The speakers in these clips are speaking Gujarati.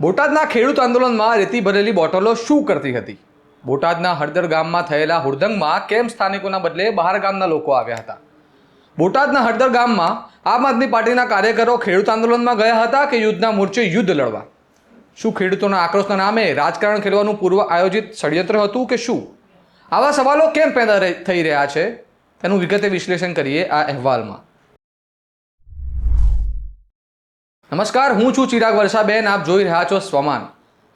બોટાદના ખેડૂત આંદોલનમાં રેતી ભરેલી બોટલો શું કરતી હતી? બોટાદના હળદર ગામમાં થયેલા હુડદંગમાં કેમ સ્થાનિકોના બદલે બહાર ગામના લોકો આવ્યા હતા? બોટાદના હળદર ગામમાં આમ આદમી પાર્ટીના કાર્યકરો ખેડૂત આંદોલનમાં ગયા હતા કે યુદ્ધના મોરચે યુદ્ધ લડવા? શું ખેડૂતોના આક્રોશના નામે રાજકારણ ખેલવાનું પૂર્વ આયોજિત ષડયંત્ર હતું કે શું? આવા સવાલો કેમ પેદા થઈ રહ્યા છે? તેનું વિગતે વિશ્લેષણ કરીએ આ અહેવાલમાં. નમસ્કાર, હું છું ચિરાગ વર્ષાબેન આપ જોઈ રહ્યા છો સ્વમાન.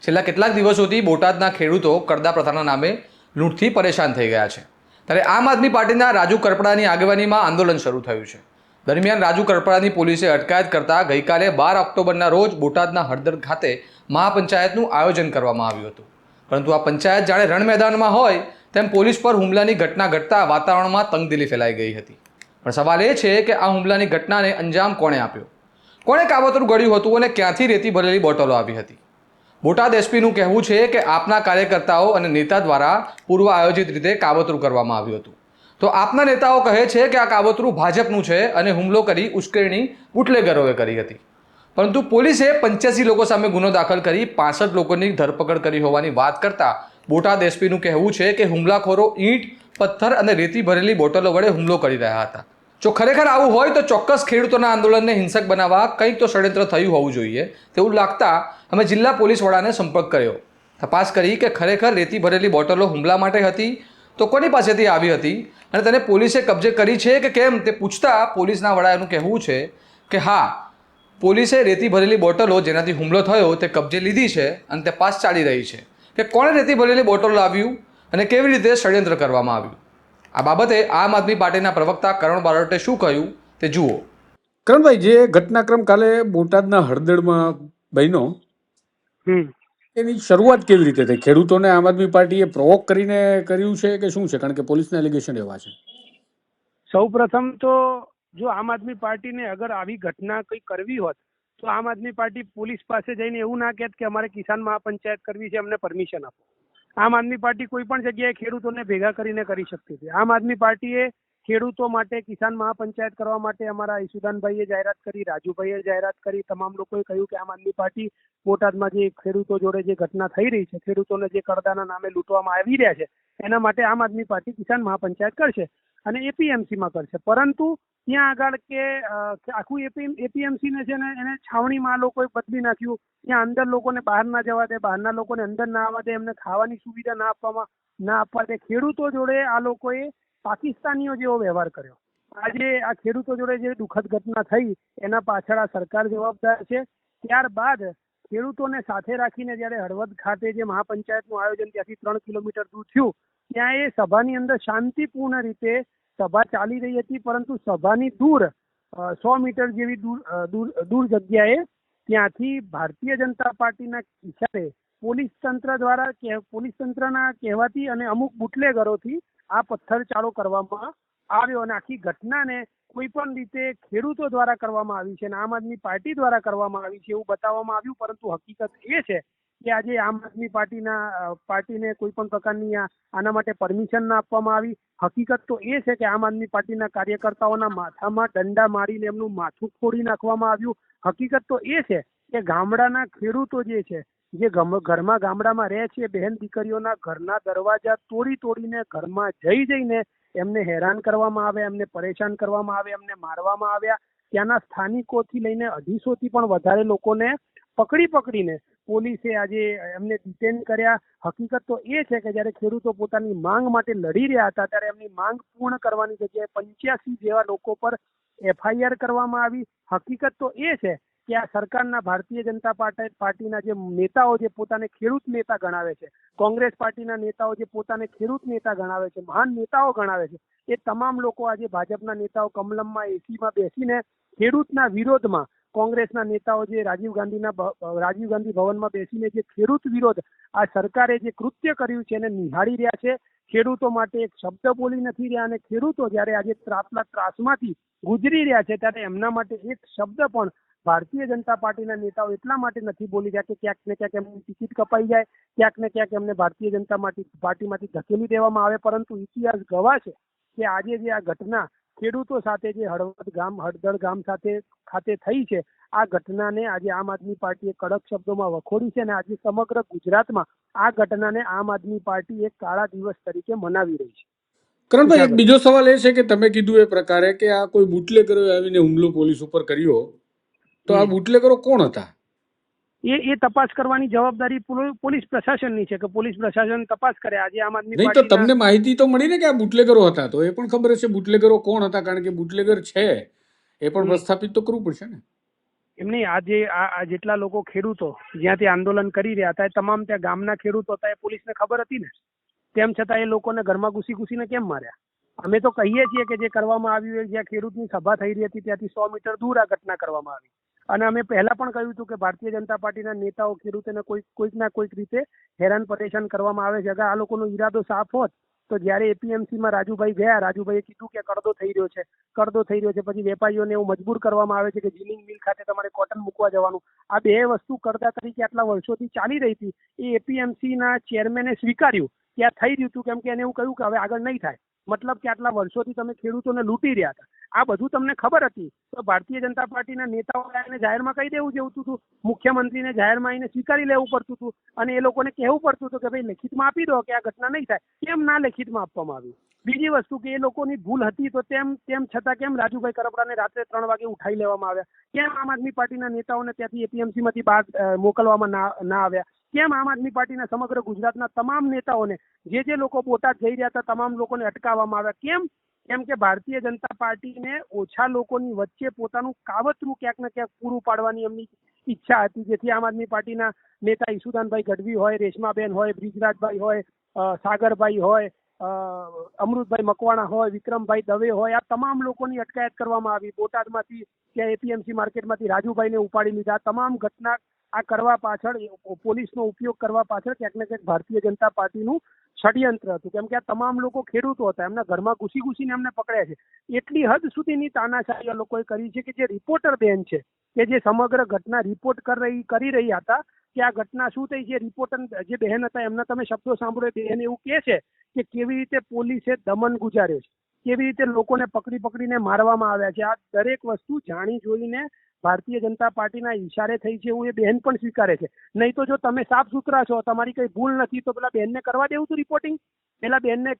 છેલ્લા કેટલાક દિવસોથી બોટાદના ખેડૂતો કરદા પ્રથાના નામે લૂંટથી પરેશાન થઈ ગયા છે. ત્યારે આમ આદમી પાર્ટીના રાજુ કરપડાની આગેવાનીમાં આંદોલન શરૂ થયું છે. દરમિયાન રાજુ કરપડાની પોલીસે અટકાયત કરતા ગઈકાલે બાર ઓક્ટોબરના રોજ બોટાદના હળદર ખાતે મહાપંચાયતનું આયોજન કરવામાં આવ્યું હતું. પરંતુ આ પંચાયત જાણે રણ મેદાનમાં હોય તેમ પોલીસ પર હુમલાની ઘટના ઘટતા વાતાવરણમાં તંગદિલી ફેલાઈ ગઈ હતી. પણ સવાલ એ છે કે આ હુમલાની ઘટનાને અંજામ કોણે આપ્યો? કોણે કાવતરું ગળ્યું હતું અને ક્યાંથી રેતી ભરેલી બોટલો આવી હતી? બોટાદ એસપીનું કહેવું છે કે આપના કાર્યકર્તાઓ અને નેતા દ્વારા પૂર્વ આયોજિત રીતે કાવતરું કરવામાં આવ્યું હતું. તો આપના નેતાઓ કહે છે કે આ કાવતરું ભાજપનું છે અને હુમલો કરી ઉશ્કેરણી બુટલેગરોએ કરી હતી. પરંતુ પોલીસે પંચ્યાસી લોકો સામે ગુનો દાખલ કરી પાસઠ લોકોની ધરપકડ કરી હોવાની વાત કરતા બોટાદ એસપીનું કહેવું છે કે હુમલાખોરો ઈંટ, પથ્થર અને રેતી ભરેલી બોટલો વડે હુમલો કરી રહ્યા હતા. જો ખરેખર આવું હોય તો ચોક્કસ ખેડૂતોના આંદોલનને હિંસક બનાવવા કંઈક તો ષડયંત્ર થયું હોવું જોઈએ તેવું લાગતા અમે જિલ્લા પોલીસ વડાને સંપર્ક કર્યો. તપાસ કરી કે ખરેખર રેતી ભરેલી બોટલો હુમલા માટે હતી તો કોની પાસેથી આવી હતી અને તેને પોલીસે કબજે કરી છે કે કેમ તે પૂછતા પોલીસના વડા એનું કહેવું છે કે હા, પોલીસે રેતી ભરેલી બોટલો જેનાથી હુમલો થયો તે કબજે લીધી છે અને તપાસ ચાલી રહી છે. કે કોણે રેતી ભરેલી બોટલો લાવ્યું અને કેવી રીતે ષડયંત્ર કરવામાં આવ્યું? આ બાબતે આમ આદમી પાર્ટીના પ્રવક્તા કરણ બારોટે શું કહ્યું તે જુઓ. કરણભાઈ જે ઘટનાક્રમ કાલે બોટાદના હળદળમાં બન્યો હમ. એની શરૂઆત કેવી રીતે થઈ? ખેડૂતોને આમ આદમી પાર્ટીએ પ્રોવોક કરીને કર્યું છે કે શું છે? કારણ કે પોલીસના એલિગેશન એવા છે. સૌ પ્રથમ તો જો આમ આદમી પાર્ટીને અગર આવી ઘટના કંઈ કરવી હોત તો આમ આદમી પાર્ટી પોલીસ પાસે જઈને એવું ના કહેત કે અમારે કિસાન મહાપંચાયત કરવી છે અમને પરમિશન આપો. આમ આદમી પાર્ટી કોઈ પણ જગ્યાએ ખેડૂતોને ભેગા કરીને કરી શકતી હતી. આમ આદમી પાર્ટીએ ખેડૂતો માટે કિસાન મહાપંચાયત કરવા માટે અમારા ઈસુદાનભાઈએ જાહેરાત કરી, રાજુભાઈએ જાહેરાત કરી. તમામ લોકોએ કહ્યું કે આમ આદમી પાર્ટી બોટાદમાં જે ખેડૂતો જોડે જે ઘટના થઈ રહી છે, ખેડૂતોને જે કરદાના નામે લૂંટવામાં આવી રહ્યા છે, એના માટે આમ આદમી પાર્ટી કિસાન મહાપંચાયત કરશે અને એપીએમસીમાં કરશે. પરંતુ ત્યાં આગળ કે આખું એપી એપીએમસીને છે ને એને છાવણીમાં લોકોએ બદલી નાખ્યું. ત્યાં અંદર લોકોને બહાર ના જવા દે, બહારના લોકોને અંદર ના આવવા દે, એમને ખાવાની સુવિધા ના આપવામાં, ના આપવા દે. ખેડૂતો જોડે આ લોકોએ પાકિસ્તાનીઓ જેવો વ્યવહાર કર્યો. આજે આ ખેડૂતો જોડે જે દુઃખદ ઘટના થઈ, એના પાછળ આ સરકાર જવાબદાર છે. ત્યારબાદ ખેડૂતોને સાથે રાખીને જ્યારે હળવદ ખાતે જે મહાપંચાયતનું આયોજન ત્યાંથી ત્રણ કિલોમીટર દૂર થયું, ત્યાં એ સભાની અંદર શાંતિપૂર્ણ રીતે સભા ચાલી રહી હતી, પરંતુ સભાની દૂર સો મીટર જેવી દૂર દૂર જગ્યાએ ત્યાંથી ભારતીય જનતા પાર્ટીના ઇશારે પોલીસ તંત્ર દ્વારા પોલીસ તંત્રના કહેવાથી અને અમુક બુટલેગરોથી આ પથ્થરચાળો કરવામાં આવ્યો અને આખી ઘટનાને કોઈ પણ રીતે ખેડૂતો દ્વારા કરવામાં આવી છે અને આમ આદમી પાર્ટી દ્વારા કરવામાં આવી છે એવું બતાવવામાં આવ્યું, પરંતુ હકીકત એ છે કે આજે આમ આદમી પાર્ટીના પાર્ટીને કોઈ પણ પ્રકારની આના માટે પરમિશન ના આપવામાં આવી. હકીકત તો એ છે કે આમ આદમી પાર્ટીના કાર્યકર્તાઓના માથામાં દંડા મારીને એમનું માથું ફોડી નાખવામાં આવ્યું. હકીકત તો એ છે કે ગામડાના ખેડૂતો જે છે, જે ઘરમાં ગામડામાં રહે છે, બહેન દીકરીઓના ઘરના દરવાજા તોડી તોડીને ઘરમાં જઈ જઈને એમને હેરાન કરવામાં આવે, એમને પરેશાન કરવામાં આવે, એમને મારવામાં આવ્યા. ત્યાંના સ્થાનિકોથી લઈને અઢીસોથી પણ વધારે લોકોને પકડી પકડીને પોલીસે આજે એમને ડિટેન કર્યા. હકીકત તો એ છે કે જ્યારે ખેડૂતો પોતાની માંગ માટે લડી રહ્યા હતા, ત્યારે એમની માંગ પૂર્ણ કરવાની જગ્યાએ પંચ્યાસી જેવા લોકો પર એફઆઈઆર કરવામાં આવી. હકીકત તો એ છે કે આ સરકારના ભારતીય જનતા પાર્ટી, પાર્ટીના જે નેતાઓ જે પોતાને ખેડૂત નેતા ગણાવે છે. કોંગ્રેસ પાર્ટીના નેતાઓ જે પોતાને ખેડૂત નેતા ગણાવે છે, મહાન નેતાઓ ગણાવે છે, એ તમામ લોકો આજે ભાજપના નેતાઓ કમલમમાં એસીમાં બેસીને ખેડૂતના વિરોધમાં કોંગ્રેસના નેતાઓ જે રાજીવ ગાંધીના રાજીવ ગાંધી ભવનમાં બેસીને જે ખેડૂત વિરોધ આ સરકારે જે કૃત્ય કર્યું છે એને નિહાળી રહ્યા છે, ખેડૂતો માટે એક શબ્દ બોલી નથી રહ્યા અને ખેડૂતો જ્યારે આજે ત્રાસના ત્રાસમાંથી ગુજરી રહ્યા છે ત્યારે એમના માટે એક શબ્દ પણ ભારતીય જનતા પાર્ટીના નેતાઓ એટલા માટે નથી બોલી રહ્યા કે ક્યાંક ને ક્યાંક એમની ટિકિટ કપાઈ જાય, ક્યાંક ને ક્યાંક એમને ભારતીય જનતા પાર્ટી પાર્ટીમાંથી ધકેલી દેવામાં આવે, પરંતુ ઇતિહાસ ગવાહ છે કે આજે જે આ ઘટના ખેડૂતો સાથે જે હળવદ ગામ હળદળ ગામ સાથે ખાતે થઈ છે આ ઘટનાને આજે આમ આદમી પાર્ટીએ કડક શબ્દોમાં વખોડી છે અને આજે સમગ્ર ગુજરાતમાં આ ઘટનાને આમ આદમી પાર્ટી એક કાળા દિવસ તરીકે મનાવી રહી છે. કરણભાઈ એક બીજો સવાલ એ છે કે તમે કીધું એ પ્રકારે કે આ કોઈ બુટલેકરો આવીને હુમલો પોલીસ ઉપર કર્યો તો આ બુટલેકરો બુટલેગરો કોણ હતા? એ એ તપાસ કરવાની જવાબદારી પોલો- પોલીસ પ્રશાસનની છે કે પોલીસ પ્રશાસન તપાસ કરે. આજે આમ આદમી નહીં તો તમને માહિતી તો મળી ને કે આ બુટલેગરો હતા તો એ પણ ખબર છે બુટલેગરો કોણ હતા કારણ કે બુટલેગર છે. એ પણ પ્રસ્થાપિત તો કરવું પડશે ને. એમ નહીં આજે આ જેટલા લોકો ખેડૂતો જ્યાંથી આંદોલન કરી રહ્યા હતા એ તમામ ત્યાં ગામના ખેડૂતો હતા એ પોલીસને ખબર હતી ને. તેમ છતાં એ લોકોને ઘરમાં ઘૂસી ઘૂસીને કેમ માર્યા? અમે તો કહીએ છીએ કે જે કરવામાં આવ્યું એ જ્યાં ખેડૂતની સભા થઈ રહી હતી ત્યાંથી સો મીટર દૂર આ ઘટના કરવામાં આવી. અને અમે પહેલા પણ કહ્યું હતું કે ભારતીય જનતા પાર્ટીના નેતાઓ ખેડૂતોને કોઈક કોઈક ના કોઈક રીતે હેરાન પરેશાન કરવામાં આવે છે. અગર આ લોકોનો ઈરાદો સાફ હોત, તો જ્યારે એપીએમસીમાં રાજુભાઈ ગયા, રાજુભાઈએ કીધું કે કરદો થઈ રહ્યો છે, કરદો થઈ રહ્યો છે. પછી વેપારીઓને એવું મજબૂર કરવામાં આવે છે કે જીનિંગ મિલ ખાતે તમારે કોટન મૂકવા જવાનું. આ બે વસ્તુ કરતા તરીકે આટલા વર્ષોથી ચાલી રહી હતી. એ એપીએમસીના ચેરમેને સ્વીકાર્યું. આ થઈ રહ્યું હતું, કેમ કે એને એવું કહ્યું કે હવે આગળ નહીં થાય. મતલબ કે આટલા વર્ષોથી તમે ખેડૂતોને લૂંટી રહ્યા હતા. આ બધું તમને ખબર હતી? તો ભારતીય જનતા પાર્ટીના નેતાઓએ એને જાહેરમાં કહી દેવું જેવું હતું. મુખ્યમંત્રીને જાહેરમાં આવીને સ્વીકારી લેવું પડતું હતું. અને એ લોકોને કહેવું પડતું હતું કે ભાઈ લેખિતમાં આપી દો કે આ ઘટના નહીં થાય. કેમ ના લેખિતમાં આપવામાં આવ્યું? બીજી વસ્તુ કે એ લોકોની ભૂલ હતી તો તેમ તેમ છતાં કેમ રાજુભાઈ કરપડાને રાત્રે ત્રણ વાગે ઉઠાઈ લેવામાં આવ્યા? કેમ આમ આદમી પાર્ટીના નેતાઓને ત્યાંથી એપીએમસી માંથી બહાર મોકલવામાં ના ના આવ્યા? કેમ આમ આદમી પાર્ટીના સમગ્ર ગુજરાતના તમામ નેતાઓને, જે જે લોકો બોટાદ જઈ રહ્યા હતા, તમામ લોકોને અટકાવવામાં આવ્યા. કેમ? કેમ કે ભારતીય જનતા પાર્ટીને ઓછા લોકોની વચ્ચે પોતાનું કાવતરું ક્યાંક ને ક્યાંક પૂરું પાડવાની એમની ઈચ્છા હતી. જેથી આમ આદમી પાર્ટીના નેતા ઈસુદાનભાઈ ગઢવી હોય, રેશમાબેન હોય, બ્રિજરાજભાઈ હોય સાગરભાઈ હોય અમૃતભાઈ મકવાણા હોય, વિક્રમભાઈ દવે હોય, આ તમામ લોકોની અટકાયત કરવામાં આવી. બોટાદમાંથી, ત્યાં એપીએમસી માર્કેટમાંથી રાજુભાઈને ઉપાડી લીધા. તમામ ઘટના આ કરવા પાછળ પોલીસનો ઉપયોગ કરવા પાછળ ક્યાંક ને ક્યાંક ભારતીય જનતા પાર્ટીનું ષડયંત્ર હતું. કેમ કે આ તમામ લોકો ખેડૂતો હતા. એમના ઘરમાં ઘૂસી ઘૂસીને એમને પકડ્યા છે. એટલી હદ સુધીની તાનાશાહી આ લોકોએ કરી છે કે જે રિપોર્ટર બેન છે, કે જે સમગ્ર ઘટના રિપોર્ટ કરી કરી રહી હતા, કે આ ઘટના શું થઈ, જે રિપોર્ટર જે બહેન હતા, એમના તમે શબ્દો સાંભળો બહેન એવું કહે છે કે કેવી રીતે પોલીસે દમન ગુજાર્યો છે. કેવી રીતે લોકોને પકડી પકડીને મારવામાં આવ્યા છે. આ દરેક વસ્તુ જાણી જોઈને ભારતીય જનતા પાર્ટીના ઈશારે થઈ છે એવું એ બેન પણ સ્વીકારે છે. નહીં તો જો તમે સાફ સુથરા છો, તમારી કઈ ભૂલ નથી, તો પેલા બેનને કરવા દેવું હતું રિપોર્ટિંગ પેલા બેનને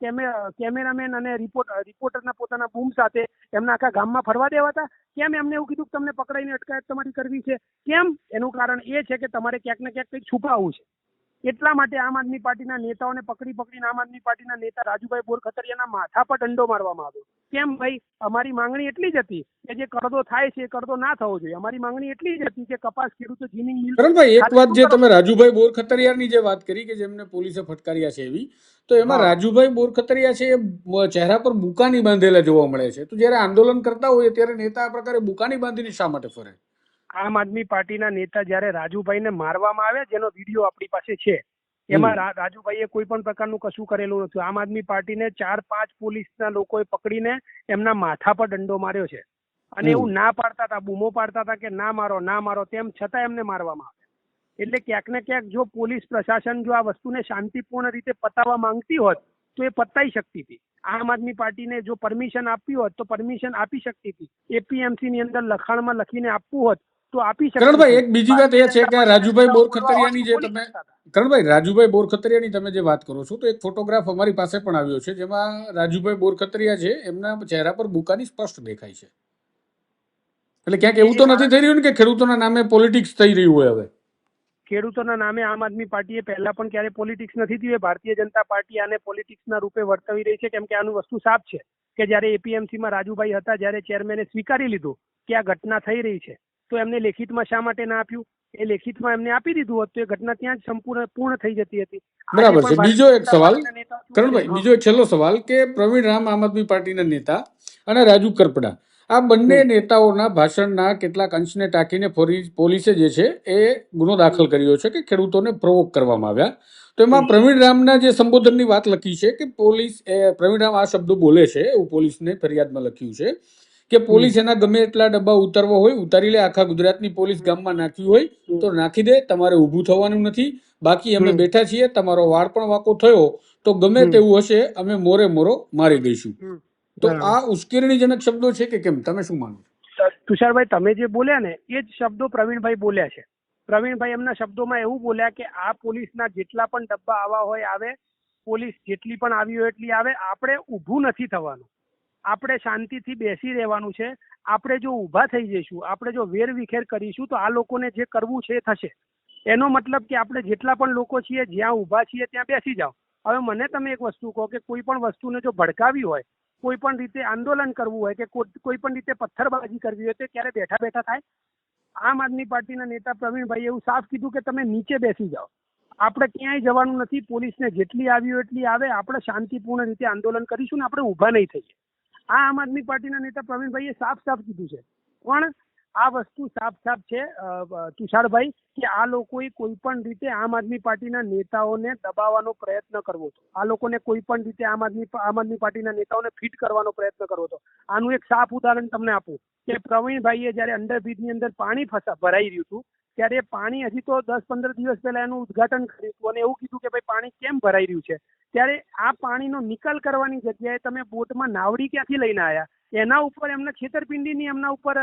કેમેરામેન અને રિપોર્ટ રિપોર્ટરના પોતાના બૂમ સાથે એમના આખા ગામમાં ફરવા દેવાતા? કેમ એમને એવું કીધું કે તમને પકડાઈને અટકાયત તમારી કરવી છે? કેમ? એનું કારણ એ છે કે તમારે ક્યાંક ને ક્યાંક કંઈક છુપાવવું છે. એટલા માટે આમ આદમી પાર્ટીના નેતાઓને પકડી પકડીને આમ આદમી પાર્ટીના નેતા રાજુભાઈ બોરખતરિયાના માથા પર દંડો મારવામાં આવ્યો. કેમ ભાઈ? અમારી માંગણી એટલી જ હતી કે જે કરદો થાય છે એ કરદો ના થવો જોઈએ. અમારી માંગણી એટલી જ હતી કે કપાસ ખેડૂતો જીની મિલ કરણભાઈ એક વાત જે તમે રાજુભાઈ બોરખતરિયાની જે વાત કરી કે જેમને પોલીસે ફટકાર્યા છે એવી તો એમાં રાજુભાઈ બોરખતરિયા છે એ ચહેરા પર બુકાની બાંધેલા જોવા મળે છે. તો જ્યારે આંદોલન કરતા હોય ત્યારે નેતા આ પ્રકારે બુકાની બાંધીને શા માટે ફરે? આમ આદમી પાર્ટીના નેતા જ્યારે રાજુભાઈને મારવામાં આવ્યા જેનો વીડિયો આપણી પાસે છે એમાં રાજુભાઈએ કોઈ પણ પ્રકારનું કશું કરેલું નથી આમ આદમી પાર્ટીને ચાર પાંચ પોલીસના લોકોએ પકડીને એમના માથા પર દંડો માર્યો છે. અને એવું ના પાડતા હતા બૂમો પાડતા હતા કે ના મારો ના મારો તેમ છતાં એમને મારવામાં આવ્યા. એટલે ક્યાંક ને ક્યાંક જો પોલીસ પ્રશાસન જો આ વસ્તુને શાંતિપૂર્ણ રીતે પતાવવા માંગતી હોત તો એ પતાઈ શકતી હતી. આમ આદમી પાર્ટીને જો પરમિશન આપવી હોત તો પરમિશન આપી શકતી હતી. એપીએમસી ની અંદર લખાણમાં લખીને આપવું હોત તો આપી શકે કરણભાઈ એક બીજી વાત એ છે કે રાજુભાઈ બોરખતરિયાની જે તમે કરણભાઈ રાજુભાઈ બોરખતરિયાની તમે જે વાત કરો છો તો એક ફોટોગ્રાફ અમારી પાસે પણ આવ્યો છે જેમાં રાજુભાઈ બોરખતરિયા છે એમના ચહેરા પર બુકાની સ્પષ્ટ દેખાય છે. એટલે ક્યાંક એવું તો નથી થઈ રહ્યું ને કે ખેડૂતોના નામે પોલિટિક્સ થઈ રહ્યું હોય હવે? ખેડૂતોના નામે આમ આદમી પાર્ટીએ પહેલા પણ ક્યારે પોલિટિક્સ નથી થયું ભારતીય જનતા પાર્ટી આને પોલિટિક્સના રૂપે વર્તવી રહી છે કેમ કે આનું વસ્તુ સાફ છે કે જ્યારે એપીએમસીમાં રાજુભાઈ હતા જ્યારે ચેરમેને સ્વીકારી લીધું કે આ ઘટના થઈ રહી છે. તો એમને લેખિતમાં શા માટે ના આપ્યું? એ લેખિતમાં એમને આપી દીધું હોત તો એ ઘટના ત્યાં જ સંપૂર્ણ પૂર્ણ થઈ જતી હતી. બરાબર છે. બીજો એક સવાલ. કરણભાઈ બીજો એક છેલ્લો સવાલ કે પ્રવીણ રામ આમ આદમી પાર્ટીના નેતા અને રાજુ કરપડા આ બંને નેતાઓના ભાષણના કેટલાક અંશને ટાંકીને પોલીસે જે છે એ ગુનો દાખલ કર્યો છે કે ખેડૂતોને પ્રોવોક કરવામાં આવ્યા. તો એમાં પ્રવીણ રામના જે સંબોધનની વાત લખી છે કે પોલીસ પ્રવીણ રામ આ શબ્દો બોલે છે એવું પોલીસને ફરિયાદમાં લખ્યું છે. કે પોલીસ એના ગમે એટલા ડબ્બા ઉતારવા હોય ઉતારી લે આખા ગુજરાતની પોલીસ ગામમાં નાખ્યું હોય તો નાખી દે તમારે ઊભું થવાનું નથી. બાકી અમે બેઠા છીએ તમારો વાળ પણ વાંકો થયો તો ગમે તેવું હશે અમે મોરે મોરો મારી દઈશું. તો આ ઉશ્કેરણીજનક શબ્દો છે કે કેમ? તમે શું માનો? તુષારભાઈ તમે જે બોલ્યા ને એ જ શબ્દો પ્રવીણભાઈ બોલ્યા છે. પ્રવીણભાઈ એમના શબ્દોમાં એવું બોલ્યા કે આ પોલીસના જેટલા પણ ડબ્બા આવા હોય આવે પોલીસ જેટલી પણ આવી હોય એટલી આવે આપણે ઊભું નથી થવાનું. આપણે શાંતિથી બેસી રહેવાનું છે. આપણે જો ઊભા થઈ જઈશું, આપણે જો વેર વિખેર કરીશું, તો આ લોકોને જે કરવું છે એ થશે. એનો મતલબ કે આપણે જેટલા પણ લોકો છીએ, જ્યાં ઊભા છીએ, ત્યાં બેસી જાઓ. હવે મને તમે એક વસ્તુ કહો કે કોઈ પણ વસ્તુને જો ભડકાવી હોય, કોઈ પણ રીતે આંદોલન કરવું હોય કે કોઈ પણ રીતે પથ્થરબાજી કરવી હોય, તો ક્યારે બેઠા બેઠા થાય? આમ આદમી પાર્ટીના નેતા પ્રવીણભાઈ એવું સાફ કીધું કે તમે નીચે બેસી જાઓ. આપણે ક્યાંય જવાનું નથી. પોલીસને જેટલી આવી એટલી આવે. આપણે શાંતિપૂર્ણ રીતે આંદોલન કરીશું ને આપણે ઊભા નહીં થઈએ. આ આમ આદમી પાર્ટીના નેતા પ્રવીણભાઈએ સાફ સાફ કીધું છે. પણ આ વસ્તુ સાફ સાફ છે તુષારભાઈ, કે આ લોકોએ કોઈ પણ રીતે આમ આદમી પાર્ટીના નેતાઓને દબાવવાનો પ્રયત્ન કરવો હતો. આ લોકોને કોઈ પણ રીતે આમ આદમી આમ આદમી પાર્ટીના નેતાઓને ફિટ કરવાનો પ્રયત્ન કરવો હતો. આનું એક સાફ ઉદાહરણ તમને આપું કે પ્રવીણભાઈએ જ્યારે અંડરબ્રિજની અંદર પાણી ફસા, ભરાઈ રહ્યું હતું ત્યારે પાણી હજી તો દસ પંદર દિવસ પહેલા એનું ઉદઘાટન કર્યું અને એવું કીધું કે ભાઈ પાણી કેમ ભરાઈ રહ્યું છે? ત્યારે આ પાણીનો નિકાલ કરવાની જગ્યાએ તમે બોટમાં નાવડી ક્યાંથી લઈને આવ્યા એના ઉપર એમને છેતરપિંડીની એમના ઉપર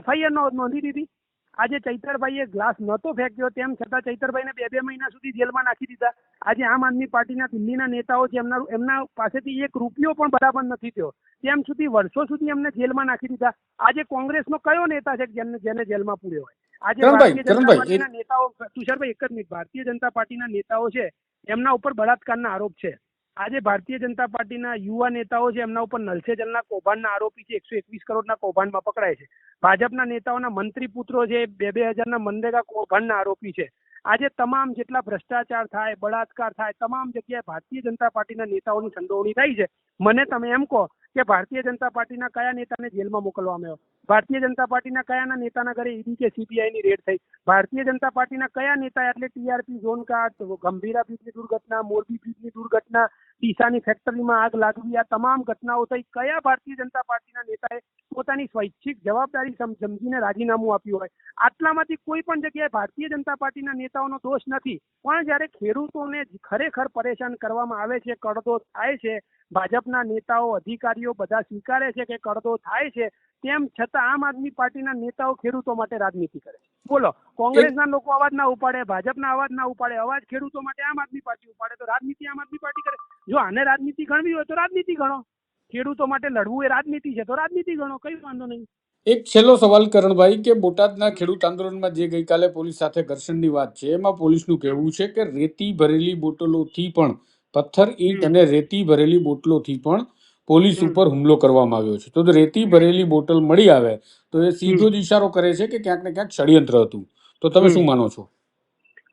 એફઆઈઆર નોંધી દીધી આજે ચૈતરભાઈએ ગ્લાસ નહોતો ફેંક્યો, તેમ છતાં ચૈતરભાઈને બે બે મહિના સુધી જેલમાં નાખી દીધા. આજે આમ આદમી પાર્ટીના દિલ્હીના નેતાઓ છે એમના એમના પાસેથી એક રૂપિયો પણ બરાબર નથી થયો. તેમ સુધી વર્ષો સુધી એમને જેલમાં નાખી દીધા. આજે કોંગ્રેસનો કયો નેતા છે કે જેને જેલમાં પૂર્યો હોય? કરણભાઈ, નેતાઓ તુષારભાઈ એક જ મિનિટ. ભારતીય જનતા પાર્ટીના નેતાઓ છે એમના ઉપર બળાત્કારના આરોપ છે. આજે ભારતીય જનતા પાર્ટીના યુવા નેતાઓ છે એમના ઉપર નલસે જલના કૌભાંડના આરોપી છે એકસો એકવીસ કરોડના કૌભાંડમાં પકડાય છે. ભાજપના નેતાઓના મંત્રી પુત્રો છે બે બે હજારના મનરેગા કૌભાંડના આરોપી છે. આજે તમામ જેટલા ભ્રષ્ટાચાર થાય બળાત્કાર થાય તમામ જગ્યાએ ભારતીય જનતા પાર્ટીના નેતાઓની સંડોવણી થાય છે. મને તમે એમ કહો કે ભારતીય જનતા પાર્ટીના કયા નેતાને જેલમાં મોકલવામાં આવ્યો ભારતીય જનતા પાર્ટીના કયાના નેતાના ઘરે ઈડી કે સીબીઆઈ ની રેડ થઈ? ભારતીય જનતા પાર્ટીના કયા નેતા એટલે ટીઆરપી, ઝોન કાટ ગંભીરા બ્રિજની દુર્ઘટના, મોરબી બ્રિજની દુર્ઘટના, ડીસાની ફેક્ટરીમાં આગ લાગવી, આ તમામ ઘટનાઓ થઈ, કયા ભારતીય જનતા પાર્ટીના નેતાએ પોતાની સ્વૈચ્છિક જવાબદારી સમજીને રાજીનામું આપ્યું હોય. આટલામાંથી કોઈ પણ જગ્યાએ ભારતીય જનતા પાર્ટીના નેતાઓનો દોષ નથી. પણ જ્યારે ખેડૂતોને ખરેખર પરેશાન કરવામાં આવે છે, કડદો થાય છે, ભાજપના નેતાઓ, અધિકારીઓ બધા સ્વીકારે છે કે કડદો થાય છે, તેમ છતાં આમ આદમી પાર્ટીના નેતાઓ ખેડૂતો માટે રાજનીતિ કરે છે. બોલો, કોંગ્રેસના લોકો અવાજ ના ઉપાડે, ભાજપના અવાજ ના ઉપાડે, અવાજ ખેડૂતો માટે આમ આદમી પાર્ટી ઉપાડે, તો રાજનીતિ આમ આદમી પાર્ટી કરે. જો આને રાજનીતિ ગણવી હોય તો રાજનીતિ ગણો. ખેડૂતો માટે લડવું એ રાજનીતિ છે. તો રાજનીતિ ગણો કઈ વાંધો નહીં. એક છેલ્લો સવાલ કરણભાઈ કે બોટાદના ખેડૂત આંદોલનમાં જે ગઈકાલે પોલીસ સાથે ઘર્ષણની વાત છે એમાં પોલીસનું કહેવું છે કે રેતી ભરેલી બોટલોથી પણ પથ્થર ઈંટ અને રેતી ભરેલી બોટલોથી પણ પોલીસ ઉપર હુમલો કરવામાં આવ્યો છે. તો રેતી ભરેલી બોટલ મળી આવે તો એ સીધો જ ઇશારો કરે છે કે ક્યાંક ને ક્યાંક ષડયંત્ર હતું? તો તમે શું માનો છો?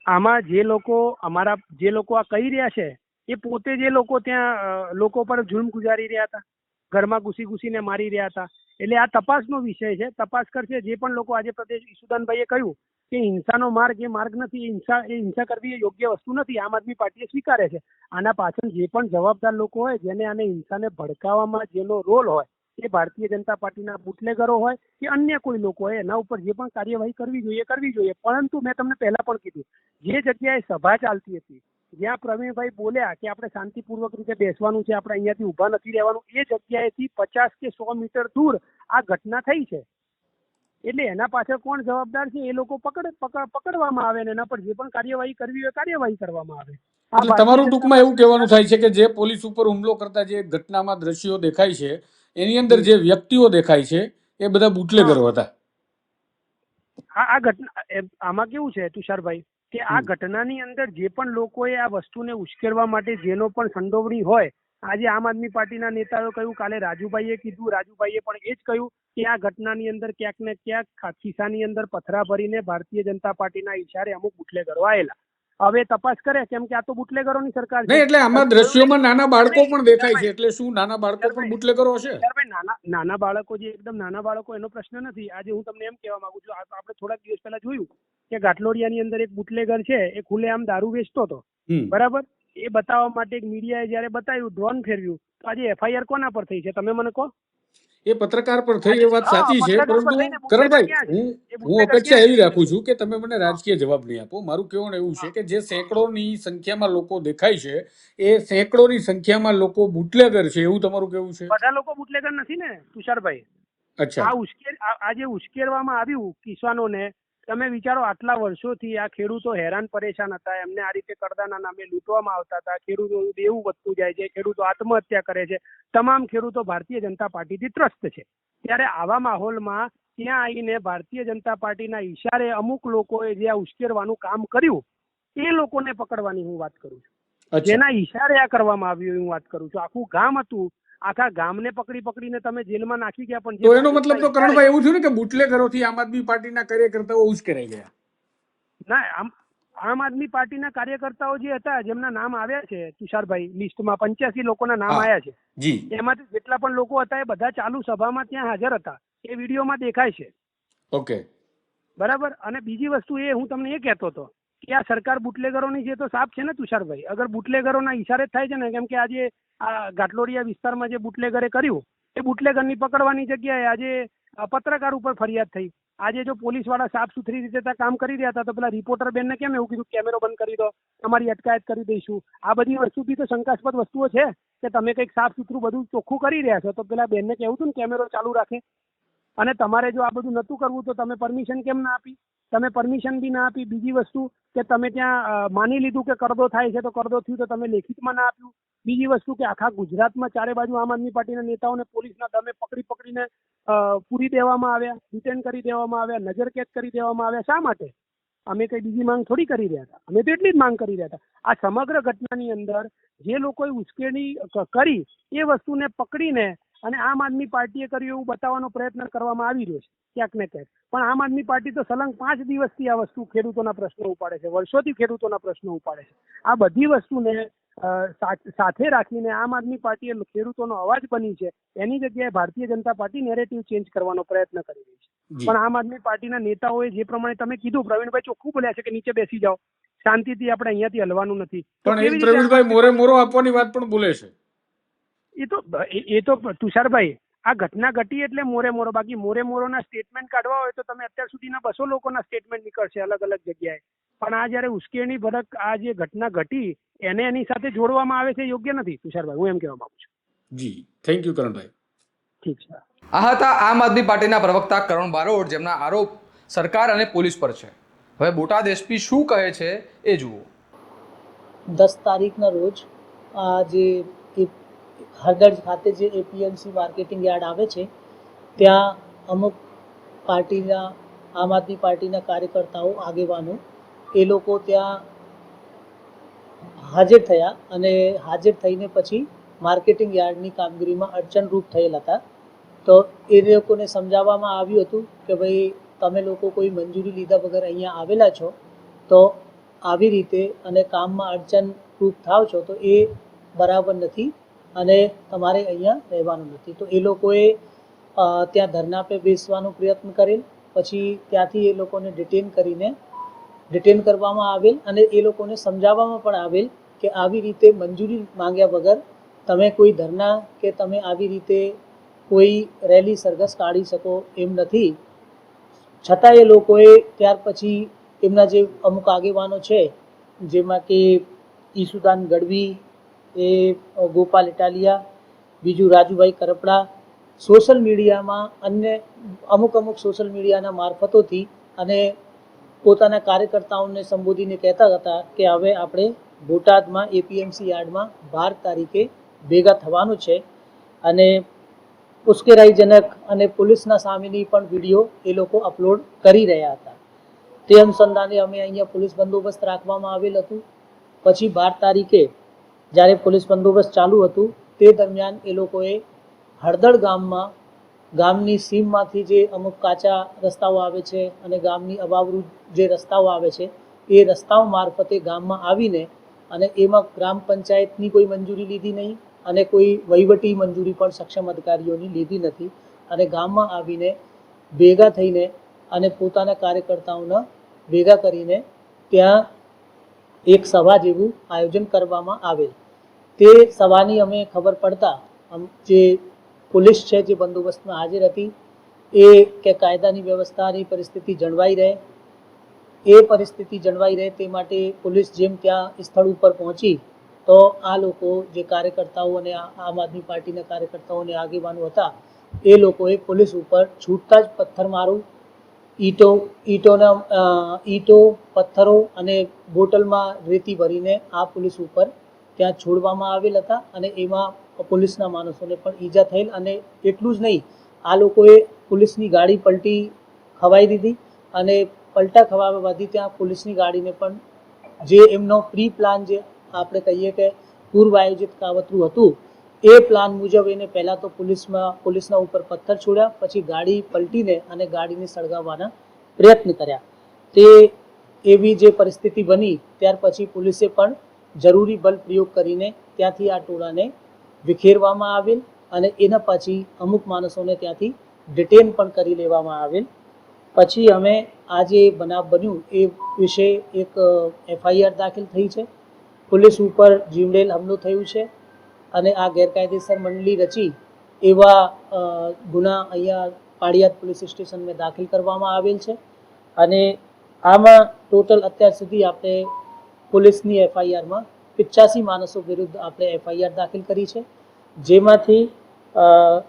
આમાં જે લોકો અમારા જે લોકો આ કહી રહ્યા છે એ પોતે જે લોકો ત્યાં લોકો પર જુલ્મ ગુજારી રહ્યા હતા, ઘરમાં ઘૂસી ઘૂસીને મારી રહ્યા હતા. એટલે આ તપાસનો વિષય છે. તપાસ કરશે જે પણ લોકો આજે પ્રદેશ ઈસુદાનભાઈએ કહ્યું કે હિંસાનો માર્ગ એ માર્ગ નથી, હિંસા, એ હિંસા કરવી એ યોગ્ય વસ્તુ નથી. આમ આદમી પાર્ટીએ સ્વીકારે છે. આના પાછળ જે પણ જવાબદાર લોકો હોય, જેને આને હિંસાને ભડકાવવામાં જેનો રોલ હોય, એ ભારતીય જનતા પાર્ટીના બુટલેગરો હોય કે અન્ય કોઈ લોકો હોય, એના ઉપર જે પણ કાર્યવાહી કરવી જોઈએ કરવી જોઈએ. પરંતુ મેં તમને પહેલા પણ કીધું, જે જગ્યાએ સભા ચાલતી હતી જ્યાં પ્રવીણભાઈ બોલ્યા કે આપણે શાંતિપૂર્વક રીતે બેસવાનું છે આપણે અહીંયાથી ઊભા નથી રહેવાનું એ જગ્યાએથી પચાસ કે સો મીટર દૂર આ ઘટના થઈ છે. એટલે એના પાછળ કોણ જવાબદાર છે એ લોકો પકડ પકડ પકડવામાં આવે ને એના પર જે પણ કાર્યવાહી કરવી હોય કાર્યવાહી કરવામાં આવે. તમારું ટૂંકમાં એવું કહેવાનું થાય છે કે જે પોલીસ ઉપર હુમલો કરતા જે ઘટનામાં દ્રશ્યો દેખાય છે એની અંદર જે વ્યક્તિઓ દેખાય છે એ બધા બુટલેગરો હતા. આ ઘટના આમાં કેવું છે તુષારભાઈ? કે આ. ઘટનાની અંદર જે પણ લોકોએ આ વસ્તુને ઉશ્કેરવા માટે જેનો પણ સંડોવણી હોય આજે આમ આદમી પાર્ટીના નેતાઓ કહ્યું કાલે રાજુભાઈએ કીધું રાજુભાઈએ પણ એ જ કહ્યું કે આ ઘટનાની અંદર ક્યાંક ને ક્યાંક ખિસ્સાની અંદર પથરા ભરીને ભારતીય જનતા પાર્ટીના ઈશારે અમુક બુટલેગરો આવેલા હવે તપાસ કરે કેમ કે આ તો બુટલેગરોની સરકાર છે. એટલે આમાં દ્રશ્યોમાં નાના બાળકો પણ દેખાય છે એટલે શું નાના બાળકો પણ બુટલેગરો હશે? નાના નાના બાળકો જે એકદમ નાના બાળકો એનો પ્રશ્ન નથી. આજે હું તમને એમ કહેવા માંગુ છું આપણે થોડાક દિવસ પહેલા જોયું. કે ગાટલોડિયાની અંદર એક બુટલેગર છે એ ખુલ્લેઆમ દારૂ વેચતો હતો. બરાબર? એ બતાવવા માટે એક મીડિયાએ જયારે બતાવ્યું ડ્રોન ફેરવ્યું તો આજે એફઆઈઆર કોના પર થઈ છે? તમે મને કહો. એ પત્રકાર પર થઈ એ વાત સાચી છે પરંતુ કરણભાઈ હું હું અપેક્ષા એવી રાખું છું કે તમે મને રાજકીય જવાબ નહીં આપો. મારું કહેવાનું એવું છે કે જે સેંકડોની સંખ્યામાં લોકો દેખાય છે એ સેંકડોની સંખ્યામાં લોકો બુટલેગર છે એવું તમારું કેવું છે? બધા લોકો બુટલેગર નથી ને તુષારભાઈ? અચ્છા. આ ઉશ્કેર આ જે ઉશ્કેરવામાં આવ્યું કિસાનોને તમે વિચારો આટલા વર્ષોથી આ ખેડૂતો હેરાન પરેશાન હતા. એમને આ રીતે કરદાના નામે લૂંટવામાં આવતા હતા. ખેડૂતોનું દેવું વધતું જાય છે ખેડૂતો આત્મહત્યા કરે છે. તમામ ખેડૂતો ભારતીય જનતા પાર્ટીથી ત્રસ્ત છે. ત્યારે આવા માહોલમાં ત્યાં આવીને ભારતીય જનતા પાર્ટીના ઈશારે અમુક લોકોએ જે આ ઉશ્કેરવાનું કામ કર્યું એ લોકોને પકડવાની હું વાત કરું છું. જેના ઈશારે આ કરવામાં આવ્યું હું વાત કરું છું. આખું ગામ હતું આખા ગામને પકડી પકડીને તમે જેલમાં નાખી ગયા પણ તો એનો મતલબ તો કરણભાઈ એવું થયું ને કે બુટલેગરોથી આમ આદમી પાર્ટીના કાર્યકર્તાઓ ઉશ્કેરાઈ ગયા? ના આમ આમ આદમી પાર્ટીના કાર્યકર્તાઓ જે હતા જેમના નામ આવ્યા છે તુષારભાઈ લિસ્ટમાં પંચ્યાસી લોકોના નામ. આવ્યા છે. જી. એમાંથી જેટલા પણ લોકો હતા એ બધા ચાલુ સભામાં ત્યાં હાજર હતા. એ વિડીયોમાં દેખાય છે. ઓકે. બરાબર? અને બીજી વસ્તુ એ હું તમને એ કહેતો હતો કે આ સરકાર બુટલેગરોની છે તો સાફ છે ને તુષારભાઈ, અગર બુટલેગરોના ઈશારે જ થાય છે ને, કેમ કે આજે આ ઘાટલોડિયા વિસ્તારમાં જે બુટલેગરે કર્યું, એ બુટલેગરની પકડવાની જગ્યાએ આજે પત્રકાર ઉપર ફરિયાદ થઈ. આજે જો પોલીસવાળા સાફ સુથરી રીતે ત્યાં કામ કરી રહ્યા હતા, તો પેલા રિપોર્ટર બેનને કેમ એવું કીધું કેમેરો બંધ કરી દો, તમારી અટકાયત કરી દઈશું. આ બધી વસ્તુ બી તો શંકાસ્પદ વસ્તુઓ છે કે તમે કંઈક સાફ સુથરું બધું ચોખ્ખું કરી રહ્યા છો, તો પેલા બેનને કહેવું હતું ને, કેમેરો ચાલુ રાખે. અને તમારે જો આ બધું નહોતું કરવું, તો તમે પરમિશન કેમ ના આપી? તમે પરમિશન બી ના આપી. બીજી વસ્તુ કે તમે ત્યાં માની લીધું કે કરદો થાય છે, તો કરદો થયું તો તમે લેખિતમાં ના આપ્યું. બીજી વસ્તુ કે આખા ગુજરાતમાં ચારે બાજુ આમ આદમી પાર્ટીના નેતાઓને પોલીસના દમે પકડી પકડીને પૂરી દેવામાં આવ્યા ડિટેન કરી દેવામાં આવ્યા નજરકેદ કરી દેવામાં આવ્યા. શા માટે? અમે કઈ બીજી માંગ થોડી કરી રહ્યા હતા. અમે તો એટલી જ માંગ કરી રહ્યા હતા. આ સમગ્ર ઘટનાની અંદર જે લોકોએ ઉશ્કેરણી કરી, એ વસ્તુને પકડીને અને આમ આદમી પાર્ટીએ કર્યું એવું બતાવવાનો પ્રયત્ન કરવામાં આવી રહ્યો છે ક્યાંક ને ક્યાંક. પણ આમ આદમી પાર્ટી તો સલંગ પાંચ દિવસથી આ વસ્તુ ખેડૂતોના પ્રશ્નો ઉપાડે છે વર્ષોથી ખેડૂતોના પ્રશ્નો ઉપાડે છે. આ બધી વસ્તુને સાથે રાખીને આમ આદમી પાર્ટીએ ખેડૂતોનો અવાજ બની છે એની જગ્યાએ Bharatiya Janata party narrative change કરવાનો પ્રયત્ન કરી રહી છે. પણ આમ આદમી પાર્ટીના નેતાઓએ જે પ્રમાણે તમે કીધું પ્રવીણભાઈ ચોખ્ખું બોલ્યા છે કે નીચે બેસી જાઓ શાંતિથી આપણે અહીંયાથી હલવાનું નથી. પણ પ્રવીણભાઈ મોરે મોરો આપવાની વાત પણ બોલે છે. એ તો એ- એ તો તુષારભાઈ આ ઘટના ઘટી એટલે મોરે મોરો. બાકી મોરે મોરોના સ્ટેટમેન્ટ કાઢવા હોય તો તમે અત્યાર સુધીના બસો લોકોના સ્ટેટમેન્ટ નીકળશે અલગ અલગ જગ્યાએ. પણ આ જ્યારે ઉશ્કેરણી ભરક આ જે ઘટના ઘટી એને એની સાથે જોડવામાં આવે છે યોગ્ય નથી તુષારભાઈ. હું એમ કહેવા માંગુ છું. જી. થેન્ક યુ કરણભાઈ. ઠીક છે. આ હતા આમ આદમી પાર્ટીના પ્રવક્તા કરણ બારોટ જેમના આરોપ સરકાર અને પોલીસ પર છે. હવે બોટાદ એસપી શું કહે છે એ જુઓ. દસ તારીખના રોજ આ જે હળદળ ખાતે જે એપીએમસી માર્કેટિંગ યાર્ડ આવે છે, ત્યાં અમુક પાર્ટીના, આમ આદમી પાર્ટીના કાર્યકર્તાઓ, આગેવાનો, એ લોકો ત્યાં હાજર થયા અને હાજર થઈને પછી માર્કેટિંગ યાર્ડની કામગીરીમાં અડચણરૂપ થયેલ હતા. તો એ લોકોને સમજાવવામાં આવ્યું હતું કે ભાઈ, તમે લોકો કોઈ મંજૂરી લીધા વગર અહીંયા આવેલા છો, તો આવી રીતે અને કામમાં અડચણરૂપ થાવ છો, તો એ બરાબર નથી. અને તમારે અહીંયા રહેવાનું નથી. તો એ લોકોએ ત્યાં ધરના પે બેસવાનો પ્રયત્ન કરેલ, પછી ત્યાંથી એ લોકોને ડિટેન કરીને ડિટેન કરવામાં આવેલ અને એ લોકોને સમજાવવામાં પણ આવેલ કે આવી રીતે મંજૂરી માંગ્યા વગર તમે કોઈ ધરના કે તમે આવી રીતે કોઈ રેલી સરઘસ કાઢી શકો એમ નથી. છતાં એ લોકોએ ત્યાર પછી એમના જે અમુક આગેવાનો છે, જેમાં કે ઈસુદાન ગઢવી એ ગોપાલ ઇટાલિયા, બીજું રાજુભાઈ કરપડા. સોશિયલ મીડિયામાં અન્ય, અમુક અમુક સોશિયલ મીડિયાના મારફતોથી અને પોતાના કાર્યકર્તાઓને સંબોધીને કહેતા હતા કે હવે આપણે બોટાદમાં એપીએમસી યાર્ડમાં બાર તારીખે ભેગા થવાનું છે. અને ઉશ્કેરાઈજનક અને પોલીસના સામેની પણ વીડિયો એ લોકો અપલોડ કરી રહ્યા હતા. તે અનુસંધાને અમે અહીંયા પોલીસ બંદોબસ્ત રાખવામાં આવેલ હતું. પછી બાર તારીખે જ્યારે પોલીસ બંદોબસ્ત ચાલુ હતું, તે દરમિયાન એ લોકોએ હળદળ ગામમાં, ગામની સીમમાંથી જે અમુક કાચા રસ્તાઓ આવે છે અને ગામની અવાવરૂ જે રસ્તાઓ આવે છે, એ રસ્તાઓ મારફતે ગામમાં આવીને અને એમાં ગ્રામ પંચાયતની કોઈ મંજૂરી લીધી નહીં અને કોઈ વહીવટી મંજૂરી પણ સક્ષમ અધિકારીઓની લીધી નથી અને ગામમાં આવીને ભેગા થઈને અને પોતાના કાર્યકર્તાઓને ભેગા કરીને ત્યાં એક સભા જેવું આયોજન કરવામાં આવેલ. તે સવાની અમે ખબર પડતા જે પોલીસ છે, જે બંદોબસ્તમાં હાજર હતી, એ કે કાયદાની વ્યવસ્થાની પરિસ્થિતિ જળવાઈ રહે. એ પરિસ્થિતિ જળવાઈ રહે તે માટે પોલીસ જેમ ત્યાં સ્થળ ઉપર પહોંચી, તો આ લોકો જે કાર્યકર્તાઓ અને આમ આદમી પાર્ટીના કાર્યકર્તાઓ અને આગેવાનો હતા, એ લોકોએ પોલીસ ઉપર છૂટતા જ પથ્થરમારું ઈંટો, ઈંટોના ઈટોના ઈંટો, પથ્થરો અને બોટલમાં રેતી ભરીને આ પોલીસ ઉપર ત્યાં છોડવામાં આવેલ હતા અને એમાં પોલીસના માણસોને પણ ઈજા થયેલ અને એટલું જ નહીં, આ લોકોએ પોલીસની ગાડી પલટી ખવાઈ દીધી અને પલટા ખવાવાથી ત્યાં પોલીસની ગાડીને પણ જે એમનો પ્રી પ્લાન જે આપણે કહીએ કે પૂર્વ આયોજિત કાવતરું હતું, એ પ્લાન મુજબ એને પહેલાં તો પોલીસમાં, પોલીસના ઉપર પથ્થર છોડ્યા, પછી ગાડી પલટીને અને ગાડીને સળગાવવાના પ્રયત્ન કર્યા. તે એવી જે પરિસ્થિતિ બની, ત્યાર પછી પોલીસે પણ જરૂરી બલ પ્રયોગ કરીને ત્યાંથી આ ટોળાને વિખેરવામાં આવેલ અને એના પછી અમુક માણસોને ત્યાંથી ડિટેન પણ કરી લેવામાં આવેલ. પછી અમે આ જે બનાવ બન્યું એ વિશે એક એફઆઈઆર દાખલ થઈ છે. પોલીસ ઉપર જીવડેલ હુમલો થયું છે અને આ ગેરકાયદેસર મંડળી રચી એવા ગુના અહીંયા પાળિયાદ પોલીસ સ્ટેશનમાં દાખલ કરવામાં આવેલ છે. અને આમાં ટોટલ અત્યાર સુધી આપણે પોલીસની એફઆઈઆરમાં પિચ્યાસી માણસો વિરુદ્ધ આપણે એફઆઈઆર દાખલ કરી છે. જેમાંથી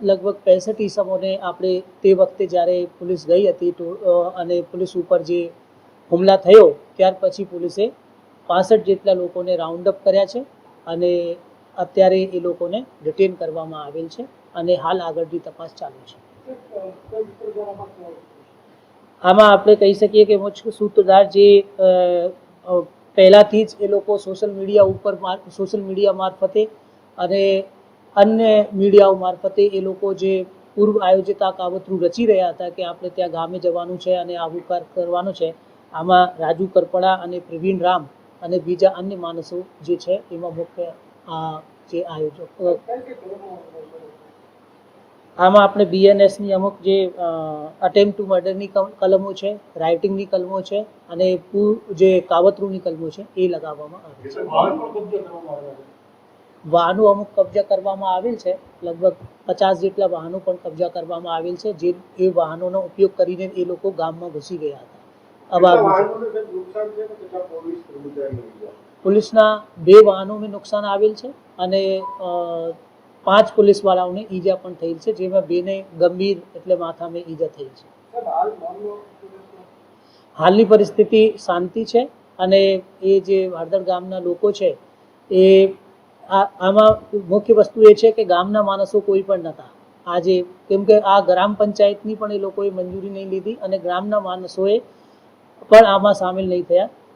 લગભગ પેંસઠ ઈસમોને આપણે તે વખતે જ્યારે પોલીસ ગઈ હતી તો અને પોલીસ ઉપર જે હુમલા થયો, ત્યાર પછી પોલીસે પાસઠ જેટલા લોકોને રાઉન્ડ અપ કર્યા છે અને અત્યારે એ લોકોને ડિટેન કરવામાં આવેલ છે અને હાલ આગળની તપાસ ચાલુ છે. આમાં આપણે કહી શકીએ કે મુખ્ય સૂત્રધાર જે પહેલાથી જ એ લોકો સોશિયલ મીડિયા ઉપર સોશિયલ મીડિયા મારફતે અને અન્ય મીડિયાઓ મારફતે એ લોકો જે પૂર્વ આયોજિત આ કાવતરું રચી રહ્યા હતા કે આપણે ત્યાં ગામે જવાનું છે અને આવું કાર કરવાનું છે, આમાં રાજુ કરપડા અને પ્રવીણ રામ અને બીજા અન્ય માણસો જે છે, એમાં મુખ્ય આ જે આયોજક આમાં આપણે બીએનએસની અમુક જે અટેમ્પ ટુ મર્ડરની કલમો છે રાઇટિંગની કલમો છે અને જે કાવતરૂની કલમો છે એ લગાવવામાં આવે છે. વાહનો અમુક કબજા કરવામાં આવેલ છે લગભગ પચાસ જેટલા વાહનો પણ કબજા કરવામાં આવેલ છે જે એ વાહનોનો ઉપયોગ કરીને એ લોકો ગામમાં ઘૂસી ગયા હતા. અવાજ પોલીસના બે વાહનોને નુકસાન આવેલ છે અને પાંચ પોલીસવાળાઓને ઈજા પણ થયેલ છે, જેમાં બેને ગંભીર એટલે માથામાં ઈજા થયેલ છે. હાલની પરિસ્થિતિ શાંતિ છે અને એ જે વાડદર ગામના લોકો છે, એ આમાં મુખ્ય વસ્તુ એ છે કે ગામના માણસો કોઈ પણ નહોતા આજે કેમ કે આ ગ્રામ પંચાયતની પણ એ લોકોએ મંજૂરી નહીં લીધી અને ગ્રામના માણસોએ પણ આમાં સામેલ નહીં થયા.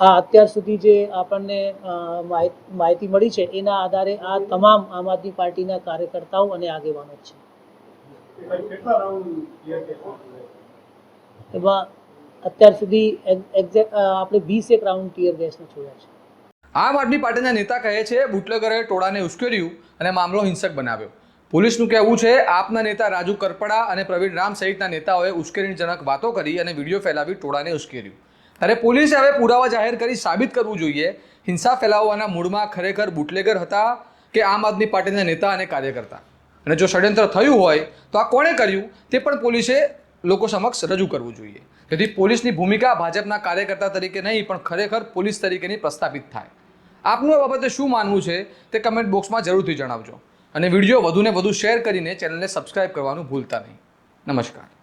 હા અત્યાર સુધી જે આપણને માહિતી મળી છે, એના આધારે આ તમામ આમ આદમી પાર્ટીના કાર્યકર્તાઓ અને આગેવાનો છે. એમાં અત્યાર સુધી એક્ઝેક્ટ આપણે વીસ એક રાઉન્ડ ટીયર ગેસને છોડ્યા છે. આમ આદમી પાર્ટીના નેતા કહે છે, બુટલેગરે ટોળાને ઉશ્કેર્યું અને મામલો હિંસક બનાવ્યો. પોલીસનું કહેવું છે, આપના નેતા રાજુ કરપડા અને પ્રવીણ રામ સહિતના નેતાઓએ ઉશ્કેરણીજનક વાતો કરી અને વીડિયો ફેલાવી ટોળાને ઉશ્કેર્યું. ત્યારે પોલીસે હવે પુરાવા જાહેર કરી સાબિત કરવું જોઈએ. હિંસા ફેલાવવાના મૂળમાં ખરેખર બુટલેગર હતા કે આમ આદમી પાર્ટીના નેતા અને કાર્યકર્તા? અને જો ષડયંત્ર થયું હોય, તો આ કોણે કર્યું? તે પણ પોલીસે લોકો સમક્ષ રજૂ કરવું જોઈએ. જેથી પોલીસની ભૂમિકા ભાજપના કાર્યકર્તા તરીકે નહીં, પણ ખરેખર પોલીસ તરીકેની પ્રસ્થાપિત થાય. આપનું આ બાબતે શું માનવું છે, તે કમેન્ટ બોક્સમાં જરૂરથી જણાવજો. અને વીડિયો વધુને વધુ શેર કરીને ચેનલને સબસ્ક્રાઇબ કરવાનું ભૂલતા નહીં. નમસ્કાર.